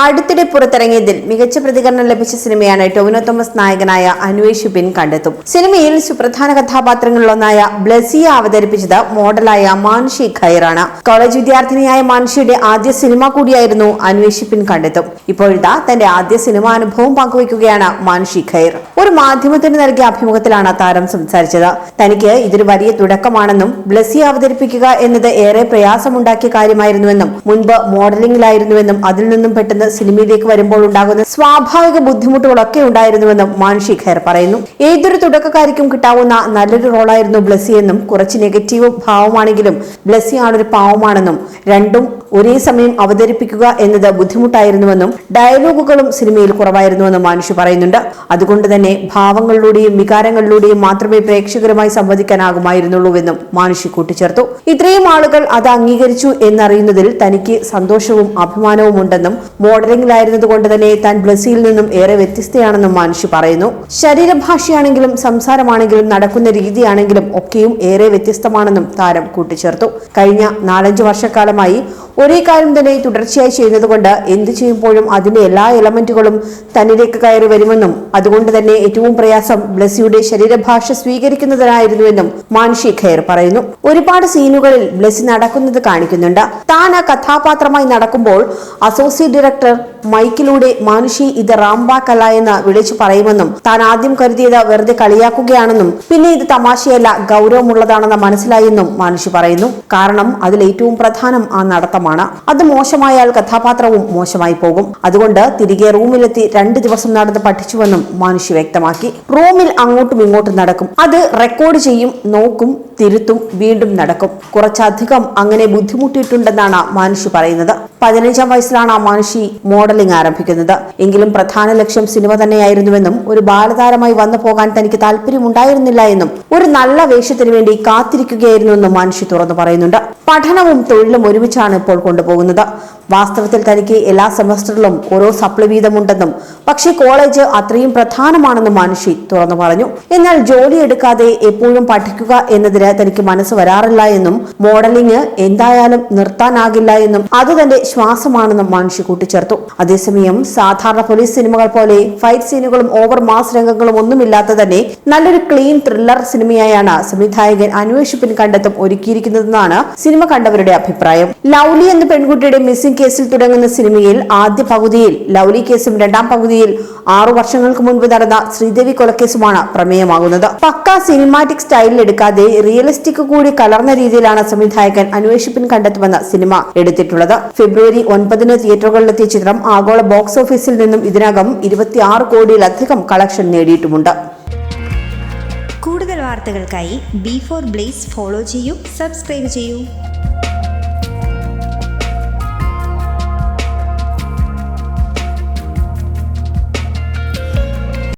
അടുത്തിടെ പുറത്തിറങ്ങിയതിൽ മികച്ച പ്രതികരണം ലഭിച്ച സിനിമയാണ് ടൊവിനോ തോമസ് നായകനായ അന്വേഷ് ബിൻ കണ്ടെത്തും. സിനിമയിൽ സുപ്രധാന കഥാപാത്രങ്ങളിലൊന്നായ ബ്ലസിയെ അവതരിപ്പിച്ചത് മോഡലായ മാൻഷി ഖൈറാണ്. കോളേജ് വിദ്യാർത്ഥിനിയായ മാൻഷിയുടെ ആദ്യ സിനിമ കൂടിയായിരുന്നു അന്വേഷ് ബിൻ കണ്ടെത്തും. ഇപ്പോഴിതാ തന്റെ ആദ്യ സിനിമാ അനുഭവം പങ്കുവയ്ക്കുകയാണ് മാൻഷി ഖൈർ. ഒരു മാധ്യമത്തിന് നൽകിയ അഭിമുഖത്തിലാണ് താരം സംസാരിച്ചത്. തനിക്ക് ഇതൊരു വലിയ തുടക്കമാണെന്നും ബ്ലസി അവതരിപ്പിക്കുക എന്നത് ഏറെ പ്രയാസമുണ്ടാക്കിയ കാര്യമായിരുന്നുവെന്നും മുൻപ് മോഡലിംഗിലായിരുന്നുവെന്നും അതിൽ നിന്നും പെട്ടെന്ന് സിനിമയിലേക്ക് വരുമ്പോൾ ഉണ്ടാകുന്ന സ്വാഭാവിക ബുദ്ധിമുട്ടുകളൊക്കെ ഉണ്ടായിരുന്നുവെന്നും മാൻഷി ഖേർ പറയുന്നു. ഏതൊരു തുടക്കക്കാരിക്കും കിട്ടാവുന്ന നല്ലൊരു റോളായിരുന്നു ബ്ലസി എന്നും കുറച്ച് നെഗറ്റീവ് ഭാവമാണെങ്കിലും ബ്ലസി ആണൊരു പാവമാണെന്നും രണ്ടും ഒരേ സമയം അവതരിപ്പിക്കുക എന്നത് ബുദ്ധിമുട്ടായിരുന്നുവെന്നും ഡയലോഗുകളും സിനിമയിൽ കുറവായിരുന്നുവെന്നും മാനുഷി പറയുന്നുണ്ട്. അതുകൊണ്ട് തന്നെ ഭാവങ്ങളിലൂടെയും വികാരങ്ങളിലൂടെയും മാത്രമേ പ്രേക്ഷകരുമായി സംവദിക്കാനാകുമായിരുന്നുള്ളൂവെന്നും മാനുഷി കൂട്ടിച്ചേർത്തു. ഇത്രയും ആളുകൾ അത് അംഗീകരിച്ചു എന്നറിയുന്നതിൽ തനിക്ക് സന്തോഷവും അഭിമാനവും ഉണ്ടെന്നും മോഡലിംഗിലായിരുന്നത് കൊണ്ട് തന്നെ താൻ ബ്രസീൽ നിന്നും ഏറെ വ്യത്യസ്തയാണെന്നും മാനുഷി പറയുന്നു. ശരീരഭാഷയാണെങ്കിലും സംസാരമാണെങ്കിലും നടക്കുന്ന രീതിയാണെങ്കിലും ഒക്കെയും ഏറെ വ്യത്യസ്തമാണെന്നും താരം കൂട്ടിച്ചേർത്തു. കഴിഞ്ഞ നാലഞ്ച് വർഷക്കാലമായി ഒരേ കാര്യം തന്നെ തുടർച്ചയായി ചെയ്യുന്നതുകൊണ്ട് എന്ത് ചെയ്യുമ്പോഴും അതിന്റെ എല്ലാ എലമെന്റുകളും തന്നിലേക്ക് കയറി വരുമെന്നും അതുകൊണ്ട് തന്നെ ഏറ്റവും പ്രയാസം ബ്ലസ്സിയുടെ ശരീരഭാഷ സ്വീകരിക്കുന്നതിനായിരുന്നുവെന്നും മാൻഷി ഖൈർ പറയുന്നു. ഒരുപാട് സീനുകളിൽ ബ്ലസ്സി നടക്കുന്നത് കാണിക്കുന്നുണ്ട്. താൻ ആ കഥാപാത്രമായി നടക്കുമ്പോൾ അസോസിയേറ്റ് ഡയറക്ടർ മൈക്കിലൂടെ മാനുഷി ഇത് റാംബാക്കല്ല എന്ന് വിളിച്ചു പറയുമെന്നും താൻ ആദ്യം കരുതിയത് വെറുതെ കളിയാക്കുകയാണെന്നും പിന്നെ ഇത് തമാശയല്ല ഗൗരവമുള്ളതാണെന്ന് മനസ്സിലായെന്നും മാനുഷി പറയുന്നു. കാരണം അതിൽ ഏറ്റവും പ്രധാനം ആ നടത്തമാണ് അത് മോശമായാൽ കഥാപാത്രവും മോശമായി പോകും. അതുകൊണ്ട് തിരികെ റൂമിലെത്തി രണ്ട് ദിവസം നടന്ന് പഠിച്ചുവെന്നും മാനുഷി വ്യക്തമാക്കി. റൂമിൽ അങ്ങോട്ടും ഇങ്ങോട്ടും നടക്കും. അത് റെക്കോർഡ് ചെയ്യും നോക്കും തിരുത്തും വീണ്ടും നടക്കും. കുറച്ചധികം അങ്ങനെ ബുദ്ധിമുട്ടിയിട്ടുണ്ടെന്നാണ് മാനുഷി പറയുന്നത്. പതിനഞ്ചാം വയസ്സിലാണ് മാനുഷി മോഡലിംഗ് ആരംഭിക്കുന്നത്. എങ്കിലും പ്രധാന ലക്ഷ്യം സിനിമ തന്നെയായിരുന്നുവെന്നും ഒരു ബാലതാരമായി വന്നു പോകാൻ തനിക്ക് താല്പര്യമുണ്ടായിരുന്നില്ല എന്നും ഒരു നല്ല വേഷത്തിന് വേണ്ടി കാത്തിരിക്കുകയായിരുന്നു എന്നും മാനുഷി തുറന്നു പറയുന്നുണ്ട്. പഠനവും തൊഴിലും ഒരുമിച്ചാണ് ഇപ്പോൾ കൊണ്ടുപോകുന്നത്. വാസ്തവത്തിൽ തനിക്ക് എല്ലാ സെമസ്റ്ററിലും ഓരോ സപ്ലി വീതമുണ്ടെന്നും പക്ഷേ കോളേജ് അത്രയും പ്രധാനമാണെന്നും മാനുഷി തുറന്നു പറഞ്ഞു. എന്നാൽ ജോലി എടുക്കാതെ എപ്പോഴും പഠിക്കുക എന്നതിന് തനിക്ക് മനസ്സ് വരാറില്ല എന്നും മോഡലിംഗ് എന്തായാലും നിർത്താനാകില്ല എന്നും അത് തന്റെ ശ്വാസമാണെന്നും മാനുഷി കൂട്ടിച്ചേർത്തു. അതേസമയം സാധാരണ പോലീസ് സിനിമകൾ പോലെ ഫൈറ്റ് സീനുകളും ഓവർ മാസ് രംഗങ്ങളും ഒന്നുമില്ലാത്ത തന്നെ നല്ലൊരു ക്ലീൻ ത്രില്ലർ സിനിമയായാണ് സംവിധായകൻ അന്വേഷിപ്പിൻ കണ്ടെത്തും ഒരുക്കിയിരിക്കുന്നതെന്നാണ് സിനിമ കണ്ടവരുടെ അഭിപ്രായം. ലൗലി എന്ന പെൺകുട്ടിയുടെ മിസ്സിംഗ് കേസിൽ തുടങ്ങുന്ന സിനിമയിൽ ആദ്യ പകുതിയിൽ ലൗലി കേസും രണ്ടാം പകുതിയിൽ ആറു വർഷങ്ങൾക്ക് മുൻപ് നടന്ന ശ്രീദേവി കൊലക്കേസുമാണ് പ്രമേയമാകുന്നത്. പക്ക സിനിമാറ്റിക് സ്റ്റൈലിൽ എടുക്കാതെ റിയലിസ്റ്റിക് കൂടി കലർന്ന രീതിയിലാണ് സംവിധായകൻ അന്വേഷിപ്പിൻ കണ്ടെത്തുമെന്ന സിനിമ എടുത്തിട്ടുള്ളത്. ഫെബ്രുവരി ഒൻപതിന് തിയേറ്ററുകളിലെത്തിയ ചിത്രം ആഗോള ബോക്സ് ഓഫീസിൽ നിന്നും ഇതിനകം ഇരുപത്തിയാറ് കോടിയിലധികം കളക്ഷൻ നേടിയിട്ടുമുണ്ട്. കൂടുതൽ വാർത്തകൾക്കായി ബി ഫോർ ബ്ലേസ് ഫോളോ ചെയ്യൂ സബ്സ്ക്രൈബ് ചെയ്യൂ.